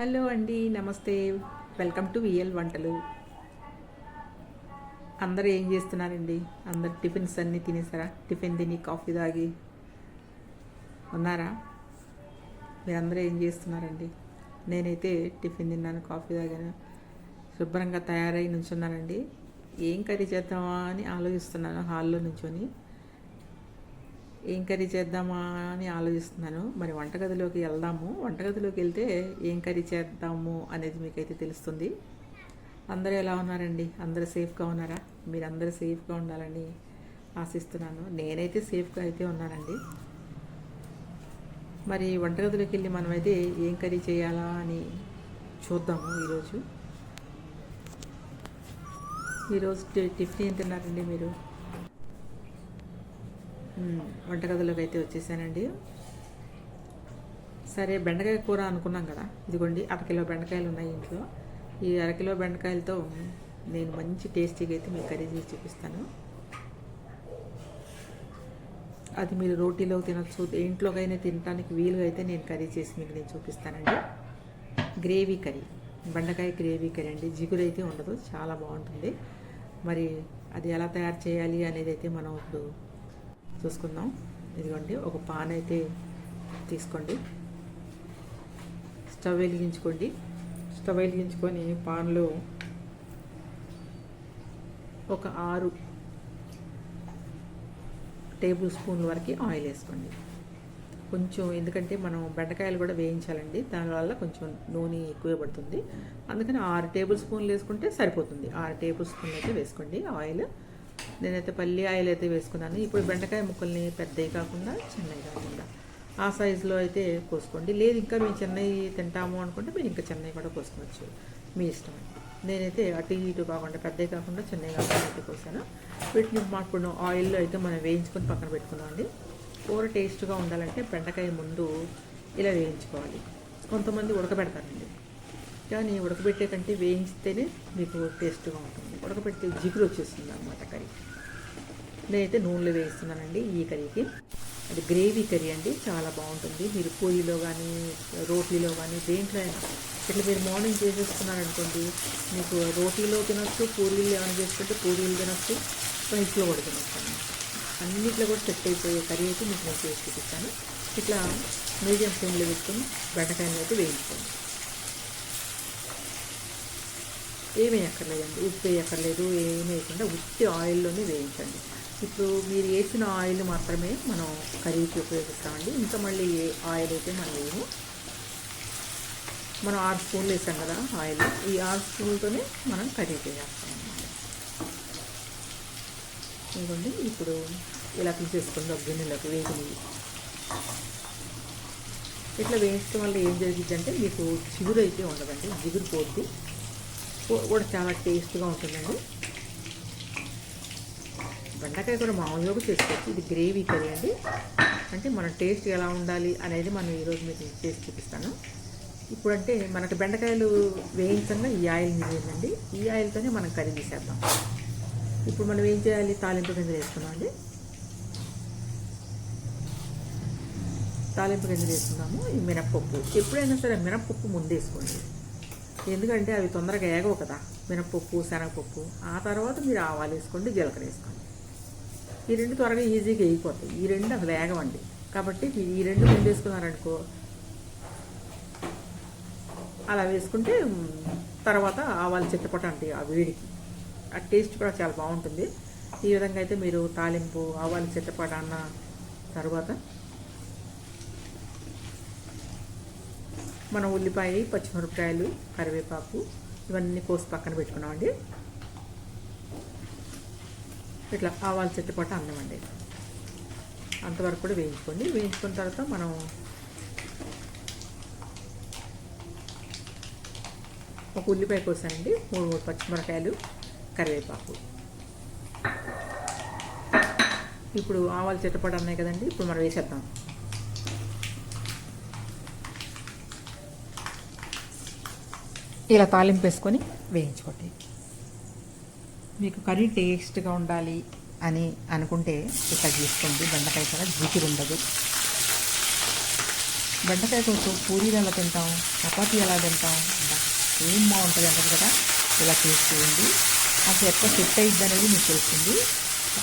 Hello అండి నమస్తే. Welcome to VL వంటలు. అందరూ ఏం చేస్తున్నారండి? అందరు టిఫిన్స్ అన్నీ తినేసారా? టిఫిన్ తిని కాఫీ తాగి ఉన్నారా? మీరందరూ ఏం చేస్తున్నారండి? నేనైతే టిఫిన్ తిన్నాను కాఫీ తాగాను. శుభ్రంగా తయారై నుంచున్నానండి. ఏం కర్రీ చేద్దామా అని ఆలోచిస్తున్నాను హాల్లో నుంచొని. ఏం కర్రీ చేద్దామా అని ఆలోచిస్తున్నాను. మరి వంటగదిలోకి వెళ్దాము. వంటగదిలోకి వెళ్తే ఏం కర్రీ చేద్దాము అనేది మీకైతే తెలుస్తుంది. అందరూ ఎలా ఉన్నారండి? అందరూ సేఫ్గా ఉన్నారా? మీరు సేఫ్గా ఉండాలని ఆశిస్తున్నాను. నేనైతే సేఫ్గా అయితే ఉన్నానండి. మరి వంటగదిలోకి వెళ్ళి మనమైతే ఏం కర్రీ చేయాలా అని చూద్దాము ఈరోజు. ఈరోజు టిఫిన్ ఏం తిన్నారండి మీరు? వంటగదిలోకి అయితే వచ్చేసానండి. సరే బెండకాయ కూర అనుకున్నాం కదా. ఇదిగోండి అరకిలో బెండకాయలు ఉన్నాయి ఇంట్లో. ఈ అరకిలో బెండకాయలతో నేను మంచి టేస్టీగా అయితే మీకు కర్రీ చేసి చూపిస్తాను. అది మీరు రోటీలో తినొచ్చు ఇంట్లోకైనా తినడానికి వీలుగా అయితే నేను కర్రీ చేసి మీకు నేను చూపిస్తానండి. గ్రేవీ కర్రీ బెండకాయ గ్రేవీ కర్రీ అండి. జిగురు అయితే ఉండదు చాలా బాగుంటుంది. మరి అది ఎలా తయారు చేయాలి అనేది అయితే మనం ఇప్పుడు చూసుకుందాం. ఇదిగోండి ఒక పాన్ అయితే తీసుకోండి. స్టవ్ వెలిగించుకోండి. స్టవ్ వెలిగించుకొని పాన్లో ఒక ఆరు టేబుల్ స్పూన్ల వరకు ఆయిల్ వేసుకోండి. కొంచెం ఎందుకంటే మనం బెండకాయలు కూడా వేయించాలండి దానివల్ల కొంచెం నూనె ఎక్కువ పడుతుంది. అందుకని ఆరు టేబుల్ స్పూన్లు వేసుకుంటే సరిపోతుంది. ఆరు టేబుల్ స్పూన్లు అయితే వేసుకోండి ఆయిల్. నేనైతే పల్లి ఆయిల్ అయితే వేసుకున్నాను. ఇప్పుడు బెండకాయ ముక్కల్ని పెద్దవి కాకుండా చిన్నవి కాకుండా. ఆ సైజులో అయితే కోసుకోండి. లేదు ఇంకా మేము చెన్నై తింటాము అనుకుంటే మీరు ఇంకా చెన్నై కూడా కోసుకోవచ్చు. మీ ఇష్టం. నేనైతే అటు ఇటు కాకుండా పెద్దవి కాకుండా చెన్నై కాకుండా అయితే కోసాను. వీటిని ఇప్పుడు ఆయిల్లో అయితే మనం వేయించుకొని పక్కన పెట్టుకున్నాం అండి. కూర టేస్ట్గా ఉండాలంటే బెండకాయ ముందు ఇలా వేయించుకోవాలి. కొంతమంది ఉడకబెడతారండి. కానీ ఉడకబెట్టే కంటే వేయించితేనే మీకు టేస్ట్గా ఉంటుంది. ఉడకబెడితే జిగురు వచ్చేస్తుంది అనమాట కర్రీ. నేనైతే నూనెలో వేస్తున్నానండి ఈ కర్రీకి. అది గ్రేవీ కర్రీ అండి చాలా బాగుంటుంది. మీరు పూరీలో కానీ రోటీలో కానీ దేంట్లో అయినా ఇట్లా మీరు మార్నింగ్ చేసేసుకున్నారనుకోండి మీకు రోటీలో తినొచ్చు పూరీలు ఏమైనా చేసుకుంటే పూరీలు తినొచ్చు రైస్లో కూడా తినొచ్చు అన్నిట్లో కూడా సెట్ అయిపోయే కర్రీ అయితే మీకు నేను చేసి చూపిస్తాను. ఇట్లా మీడియం ఫ్లేమ్లో పెట్టుకొని బెండకాయలు అయితే వేయించుకోండి. ఏమీ అక్కర్లేదండి ఉప్పు వేయక్కర్లేదు ఏమీ వేయకుండా ఉత్తి ఆయిల్లోనే వేయించండి. ఇప్పుడు మీరు వేసిన ఆయిల్ మాత్రమే మనం కర్రీకి ఉపయోగిస్తామండి. ఇంకా మళ్ళీ ఏ ఆయిల్ అయితే మనం వేయము మనం ఆరు స్పూన్లు వేసాం కదా ఆయిల్. ఈ ఆరు స్పూన్లతోనే మనం కర్రీ చేస్తాం ఇదిగోండి ఇప్పుడు ఇలా తీసేసుకుంది గిన్నెలకు గిన్నెలోకి వేగినవి ఇట్లా వేయించడం వల్ల ఏం జరిగింది అంటే మీకు చిగురు అయితే ఉండదండి. జిగురు పోద్ది. కూడా చాలా టేస్ట్గా ఉంటుందండి. బెండకాయ కూడా మామూలుగా చేసుకోవచ్చు. ఇది గ్రేవీ కర్రీ అండి. అంటే మన టేస్ట్ ఎలా ఉండాలి అనేది మనం ఈరోజు మీకు చేసి చూపిస్తాను. ఇప్పుడంటే మనకు బెండకాయలు వేయించంగా ఈ ఆయిల్ మిగిలిందండి. ఈ ఆయిల్తోనే మనం కర్రీ తీసేద్దాం ఇప్పుడు మనం ఏం చేయాలి? తాలింపు గింజలు వేసుకున్నామండి తాలింపు గింజలు వేసుకున్నాము ఈ మినప్పప్పు. ఎప్పుడైనా సరే మినప్పప్పు ముందు వేసుకోండి. ఎందుకంటే అవి తొందరగా ఏగవు కదా. మినప్పప్పు శనగపప్పు. ఆ తర్వాత మీరు ఆవాలు వేసుకోండి జీలకర్ర వేసుకోండి. ఈ రెండు త్వరగా ఈజీగా వేయిపోతాయి ఈ రెండు అసలు ఏగవండి కాబట్టి ఈ- రెండు ముందు వేసుకున్నారనుకో అలా వేసుకుంటే తర్వాత ఆవాలు చిత్తపట అంటే ఆ వేడికి. ఆ టేస్ట్ కూడా చాలా బాగుంటుంది. ఈ విధంగా అయితే మీరు తాలింపు ఆవాలు చిత్తపట అన్న తర్వాత మనం ఉల్లిపాయ పచ్చిమిరపకాయలు కరివేపాకు ఇవన్నీ కోసి పక్కన పెట్టుకున్నామండి. ఇట్లా ఆవాల చెట్టుపాటు అన్నం అండి. అంతవరకు కూడా వేయించుకోండి. వేయించుకున్న తర్వాత మనం ఒక ఉల్లిపాయ కోసానండి. మూడు మూడు పచ్చిమిరకాయలు కరివేపాకు. ఇప్పుడు ఆవాలు చెట్టుపాటు అన్నాయి కదండి. ఇప్పుడు మనం వేసేద్దాం. ఇలా తాలింపు వేసుకొని వేయించుకోండి. మీకు కర్రీ టేస్ట్గా ఉండాలి అని అనుకుంటే ఇక్కడ తీసుకోండి. బెండకాయ కూడా జిగురు ఉండదు. బెండకాయ కూరతో పూరీలు ఎలా తింటాం? చపాతి ఎలా తింటాం? ఏం బాగుంటుంది అంటారు కదా? ఇలా చేసుకోండి అసలు ఎక్కడ సెట్ అయ్యిద్ది అనేది మీకు తెలుస్తుంది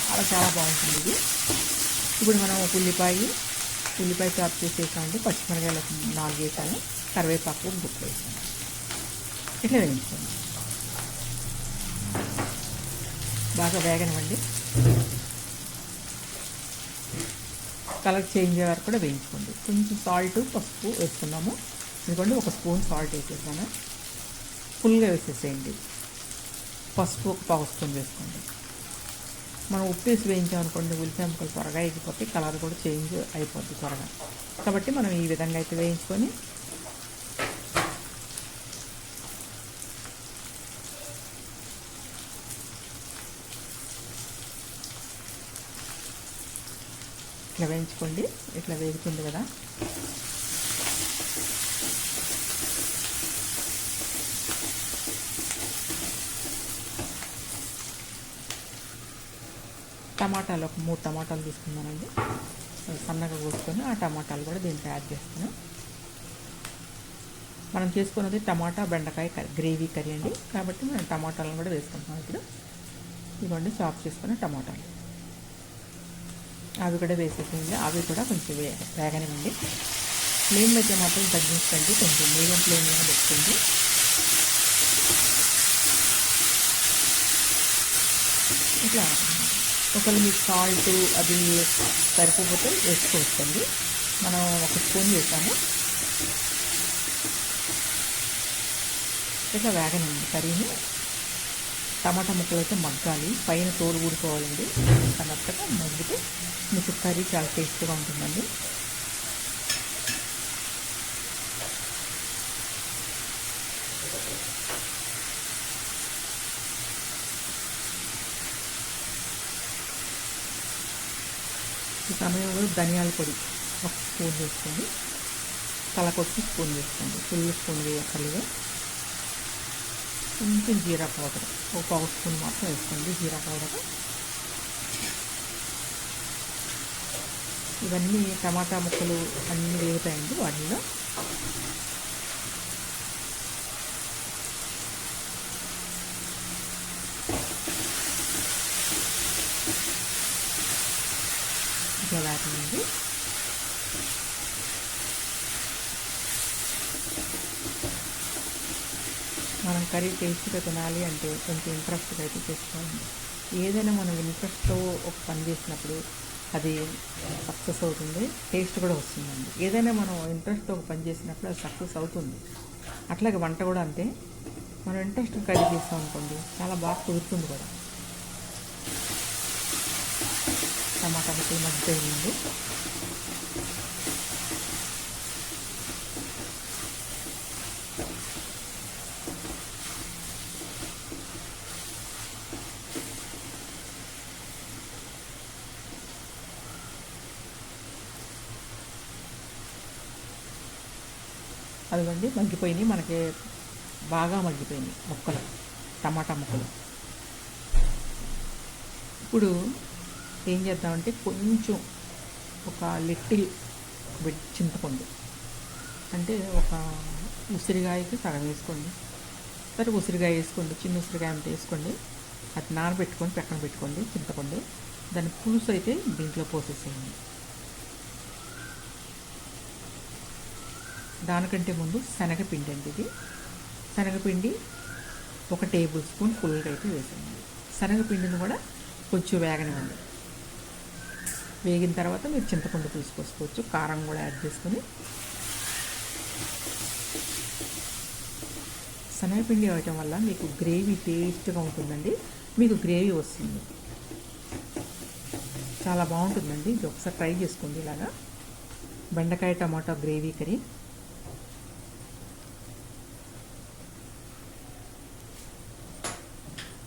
చాలా చాలా బాగుంటుంది ఇది. ఇప్పుడు మనం ఉల్లిపాయ ఉల్లిపాయ చాప్ చేసేసామండి. పచ్చిమిరకాయలు నాలుగు వేసాను కరివేపాకు గుప్పు వేసాను ఇట్లా వేయించుకోండి బాగా వేగనివ్వండి. కలర్ చేంజ్ అయ్యే వరకు కూడా వేయించుకోండి. కొంచెం సాల్ట్ పసుపు వేసుకున్నాము. ఎందుకంటే ఒక స్పూన్ సాల్ట్ వేసేసాను. ఫుల్గా వేసేసేయండి. పసుపు ఒక పావు స్పూన్ వేసుకోండి. మనం ఉప్పు వేసి వేయించామనుకోండి ఉల్లిపాయ ముక్కలు త్వరగా ఎగిపోతే కలర్ కూడా చేంజ్ అయిపోద్ది త్వరగా. కాబట్టి మనం ఈ విధంగా అయితే వేయించుకొని ఇట్లా వేయించుకోండి. ఇట్లా వేగుతుంది కదా. టమాటాలు ఒక మూడు టమాటాలు తీసుకున్నానండి. సన్నగా కోసుకొని ఆ టమాటాలు కూడా దీంట్లో యాడ్ చేస్తాను. మనం చేసుకున్నది టమాటా బెండకాయ కర్రీ గ్రేవీ కర్రీ అండి. కాబట్టి మనం టమాటాలను కూడా వేసుకుంటున్నాం ఇప్పుడు. ఇవ్వండి చాప్ చేసుకున్న టమాటాలు. అవి కూడా వేసేసేయండి. అవి కూడా కొంచెం వేగనివ్వండి ఫ్లేమ్ అయితే మాత్రం తగ్గించండి కొంచెం మీడియం ఫ్లేమ్లో పెట్టుకోండి. ఇట్లా ఒకవేళ మీకు సాల్ట్ అది సరిపోతే వేసుకోవచ్చండి. మనం ఒక స్పూన్ వేసాము. ఇట్లా వేగనండి కర్రీని టమాటా ముక్కలు అయితే మగ్గాలి. పైన తోలు ఊడుకోవాలండి అన్నట్టుగా మగ్గితే మీకు కర్రీ చాలా టేస్ట్గా ఉంటుందండి. ఈ సమయంలో ధనియాల పొడి ఒక స్పూన్ వేసుకోండి. తలకొచ్చి స్పూన్ వేసుకోండి. ఫుల్ స్పూన్ వేయక్కర్లేదు. కొంచెం జీరా పౌడర్. ఒక పావు స్పూన్ మాత్రం వేసుకోండి జీరా పౌడర్. ఇవన్నీ టమాటా ముక్కలు అన్నీ వేగుతాయండి వాటిలో ఇంకా వేగనండి మనం కర్రీ టేస్ట్గా తినాలి అంటే కొంచెం ఇంట్రెస్ట్గా అయితే చేసుకోండి ఏదైనా మనం ఇంట్రెస్ట్తో ఒక పని చేసినప్పుడు అది సక్సెస్ అవుతుంది టేస్ట్ కూడా వస్తుందండి. ఏదైనా మనం ఇంట్రెస్ట్తో ఒక పని చేసినప్పుడు అది సక్సెస్ అవుతుంది. అట్లాగే వంట కూడా అంతే. మనం ఇంట్రెస్ట్ కర్రీ చేస్తాం అనుకోండి చాలా బాగా కుదురుతుంది కూడా. టమాటా ముక్కలు మధ్య చూడండి మగ్గిపోయినాయి. మనకి బాగా మగ్గిపోయినాయి ముక్కలు. టమాటా ముక్కలు. ఇప్పుడు ఏం చేద్దామంటే కొంచెం ఒక లిట్టిల్ చింతపండు. అంటే ఒక ఉసిరికాయకి సగం వేసుకోండి. సరే ఉసిరికాయ వేసుకోండి. చిన్న ఉసిరికాయ అంత వేసుకోండి. అది నానబెట్టుకొని పక్కన పెట్టుకోండి చింతపండు. దాని పులుసు అయితే దీంట్లో పోసేసేయండి. దానికంటే ముందు శనగపిండి అండి ఇది. శనగపిండి ఒక టేబుల్ స్పూన్ ఫుల్గా అయితే వేసేయండి. శనగపిండిని కూడా కొంచెం వేగనివ్వండి. వేగిన తర్వాత మీరు చింతపండు పులుసు కారం కూడా యాడ్ చేసుకొని. శనగపిండి వేయటం వల్ల మీకు గ్రేవీ టేస్ట్గా ఉంటుందండి. మీకు గ్రేవీ వస్తుంది. చాలా బాగుంటుందండి. ఇది ఒకసారి ట్రై చేసుకోండి ఇలాగా. బెండకాయ టమాటా గ్రేవీ కర్రీ.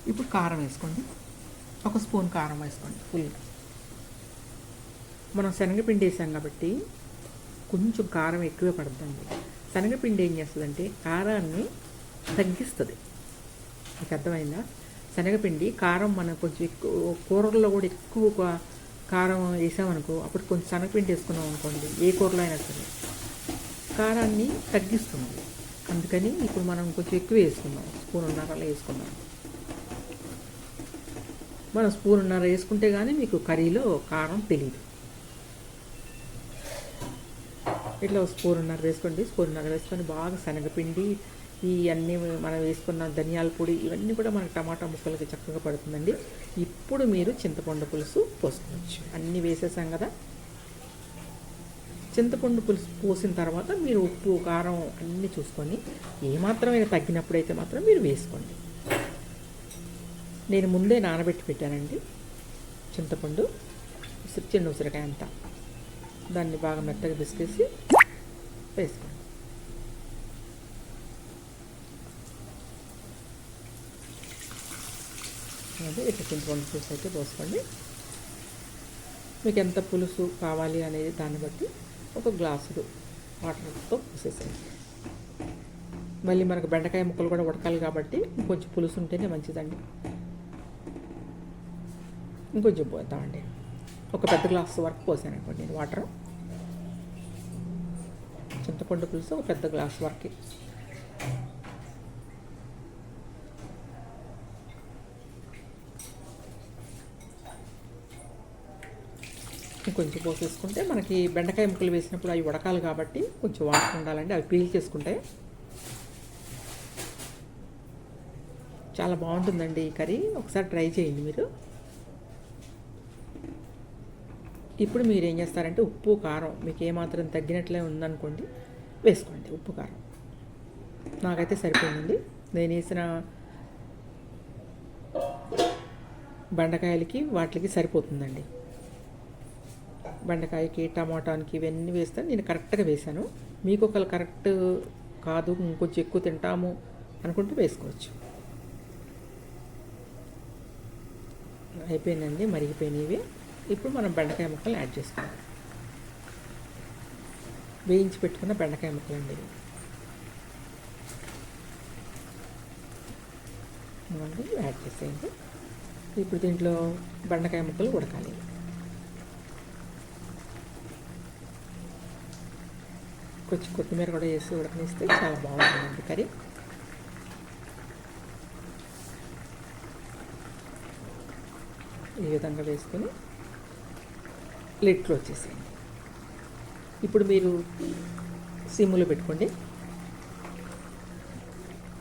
ఇప్పుడు కారం వేసుకోండి. ఒక స్పూన్ కారం వేసుకోండి ఫుల్గా మనం శనగపిండి వేసాం కాబట్టి కొంచెం కారం ఎక్కువే పడుతుంది. శనగపిండి ఏం చేస్తుందంటే కారాన్ని తగ్గిస్తుంది. మీకు అర్థమైందా? శనగపిండి కారం మనం కొంచెం ఎక్కువ కూరల్లో కూడా ఎక్కువ కారం వేసామనుకో అప్పుడు కొంచెం శనగపిండి వేసుకున్నాం అనుకోండి ఏ కూరలో అయినా సరే కారాన్ని తగ్గిస్తుంది. అందుకని ఇప్పుడు మనం కొంచెం ఎక్కువ వేసుకున్నాం స్పూన్ ఉన్నారా వేసుకున్నాం మనం స్పూన్ ఉన్నర వేసుకుంటే కానీ మీకు కర్రీలో కారం తెలియదు ఇట్లా స్పూన్ ఉన్నర వేసుకోండి. స్పూన్ ఉన్నర వేసుకొని బాగా శనగపిండి ఈ అన్నీ మనం వేసుకున్న ధనియాల పొడి ఇవన్నీ కూడా మనకి టమాటా ముక్కలకి చక్కగా పడుతుందండి. ఇప్పుడు మీరు చింతపండు పులుసు పోసుకోవచ్చు. అన్నీ వేసేసాం కదా. చింతపండు పులుసు పోసిన తర్వాత మీరు ఉప్పు కారం అన్నీ చూసుకొని ఏమాత్రం తగ్గినప్పుడైతే మాత్రం మీరు వేసుకోండి. నేను ముందే నానబెట్టి పెట్టానండి. చింతపండు చిన్న ఉసిరికాయ అంతా. దాన్ని బాగా మెత్తగా పిసికేసి వేసుకోండి. అది ఇట్లా చింతపండు పులుసు అయితే పోసుకోండి. మీకు ఎంత పులుసు కావాలి అనేది దాన్ని బట్టి ఒక గ్లాసుడు వాటర్తో పోసేసేయండి. మళ్ళీ మనకు బెండకాయ ముక్కలు కూడా ఉడకాలి కాబట్టి కొంచెం పులుసు ఉంటేనే మంచిదండి. ఇంకొంచెం పోతామండి ఒక పెద్ద గ్లాస్ వరకు పోసాను అనుకోండి నేను వాటర్. చింతపండు పులుసు ఒక పెద్ద గ్లాస్ వరకు. కొంచెం పోసేసుకుంటే మనకి బెండకాయ ముక్కలు వేసినప్పుడు అవి ఉడకాలి కాబట్టి కొంచెం వాటర్ ఉండాలండి. అవి పీల్ చేసుకుంటే చాలా బాగుంటుందండి ఈ కర్రీ. ఒకసారి ట్రై చేయండి మీరు. ఇప్పుడు మీరు ఏం చేస్తారంటే ఉప్పు కారం మీకు ఏమాత్రం తగ్గినట్లే ఉందనుకోండి వేసుకోండి ఉప్పు కారం. నాకైతే సరిపోయిందండి. నేను వేసిన బెండకాయలకి వాటికి సరిపోతుందండి. బెండకాయకి టమాటానికి ఇవన్నీ వేస్తే నేను కరెక్ట్గా వేశాను. మీకు ఒకళ్ళు కరెక్ట్ కాదు ఇంకొంచెం ఎక్కువ తింటాము అనుకుంటే వేసుకోవచ్చు. అయిపోయిందండి మరిగిపోయినవి. ఇప్పుడు మనం బెండకాయ ముక్కలు యాడ్ చేసుకుందాం. వేయించి పెట్టుకున్న బెండకాయ ముక్కలు అండి ఇవ్వండి యాడ్ చేసేయండి. ఇప్పుడు దీంట్లో బెండకాయ ముక్కలు ఉడకాలి. కొంచెం కొత్తిమీర కూడా వేసి ఉడకనిస్తే చాలా బాగుంటుందండి కర్రీ. ఈ విధంగా వేసుకొని లిడ్ క్లోజ్ చేసేయండి ఇప్పుడు మీరు సిమ్లో పెట్టుకోండి.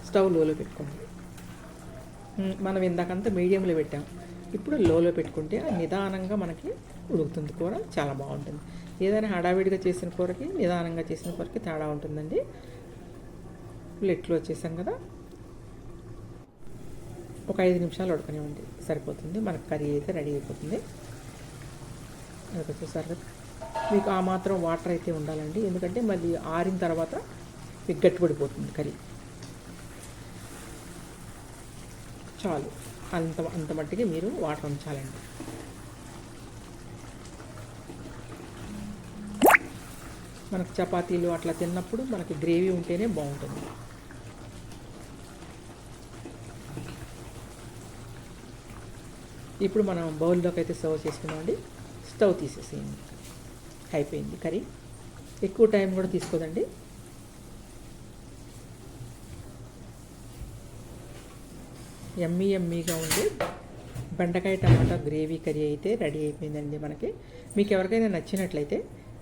స్టవ్ లోలో పెట్టుకోండి. మనం ఇందాకంతా మీడియంలో పెట్టాం. ఇప్పుడు లోలో పెట్టుకుంటే నిదానంగా మనకి ఉడుకుతుంది కూర చాలా బాగుంటుంది. ఏదైనా హడావిడిగా చేసిన కూరకి నిదానంగా చేసిన కూరకి తేడా ఉంటుందండి. లిడ్ వచ్చేసాం కదా. ఒక ఐదు నిమిషాలు ఉడకనివ్వండి. సరిపోతుంది. మనకు కర్రీ అయితే రెడీ అయిపోతుంది. అది చూసారు కదా? మీకు ఆ మాత్రం వాటర్ అయితే ఉండాలండి. ఎందుకంటే మళ్ళీ ఆరిన తర్వాత మీకు గట్టిపడిపోతుంది కర్రీ. చాలు. అంత అంత మట్టికి మీరు వాటర్ ఉంచాలండి. మనకు చపాతీలు అట్లా తిన్నప్పుడు మనకి గ్రేవీ ఉంటేనే బాగుంటుంది. ఇప్పుడు మనం బౌల్లోకి అయితే సర్వ్ చేసుకున్నామండి స్టవ్ తీసేసేయండి. అయిపోయింది కర్రీ. ఎక్కువ టైం కూడా తీసుకోదండి. ఎమ్మీ ఎమ్మీగా ఉండి బెండకాయ టమాటా గ్రేవీ కర్రీ అయితే రెడీ అయిపోయిందండి మనకి. మీకు ఎవరికైనా నచ్చినట్లయితే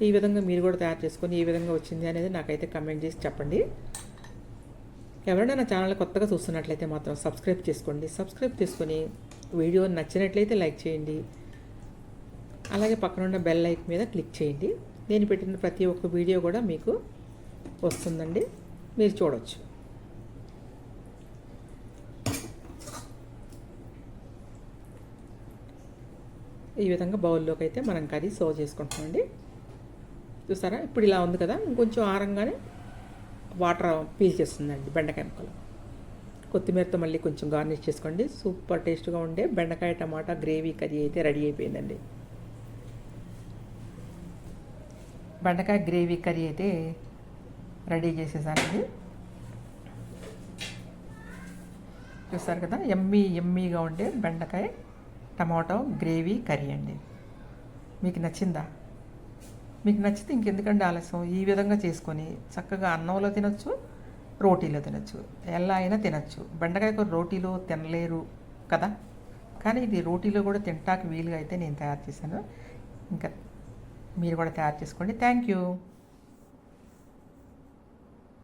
ఈ విధంగా మీరు కూడా తయారు చేసుకొని ఏ విధంగా వచ్చింది అనేది నాకైతే కమెంట్ చేసి చెప్పండి. ఎవరైనా నా ఛానల్ కొత్తగా చూస్తున్నట్లయితే మాత్రం సబ్స్క్రైబ్ చేసుకోండి. సబ్స్క్రైబ్ చేసుకొని వీడియో నచ్చినట్లయితే లైక్ చేయండి. అలాగే పక్కన ఉన్న బెల్ లైక్ మీద క్లిక్ చేయండి. నేను పెట్టిన ప్రతి ఒక్క వీడియో కూడా మీకు వస్తుందండి. మీరు చూడవచ్చు ఈ విధంగా బౌల్లోకి అయితే మనం కర్రీ సర్వ్ చేసుకుంటామండి చూసారా? ఇప్పుడు ఇలా ఉంది కదా. ఇంకొంచెం ఆరంగానే వాటర్ పీల్చేస్తుందండి బెండకాయ ముక్కలు. కొత్తిమీరతో మళ్ళీ కొంచెం గార్నిష్ చేసుకోండి. సూపర్ టేస్ట్గా ఉండే బెండకాయ టమాటా గ్రేవీ కర్రీ అయితే రెడీ అయిపోయిందండి. బెండకాయ గ్రేవీ కర్రీ అయితే రెడీ చేసేసానండి చూస్తారు కదా ఎమ్మీ ఎమ్మీగా ఉండే బెండకాయ టమాటో గ్రేవీ కర్రీ అండి. మీకు నచ్చిందా? మీకు నచ్చితే ఇంకెందుకండి ఆలస్యం? ఈ విధంగా చేసుకొని చక్కగా అన్నంలో తినొచ్చు రోటీలో తినొచ్చు. ఎలా అయినా తినొచ్చు. బెండకాయ కూర రోటీలో తినలేరు కదా? కానీ ఇది రోటీలో కూడా తింటాక వీలుగా అయితే నేను తయారు చేశాను. ఇంకా మీరు కూడా తయారు చేసుకోండి. Thank you.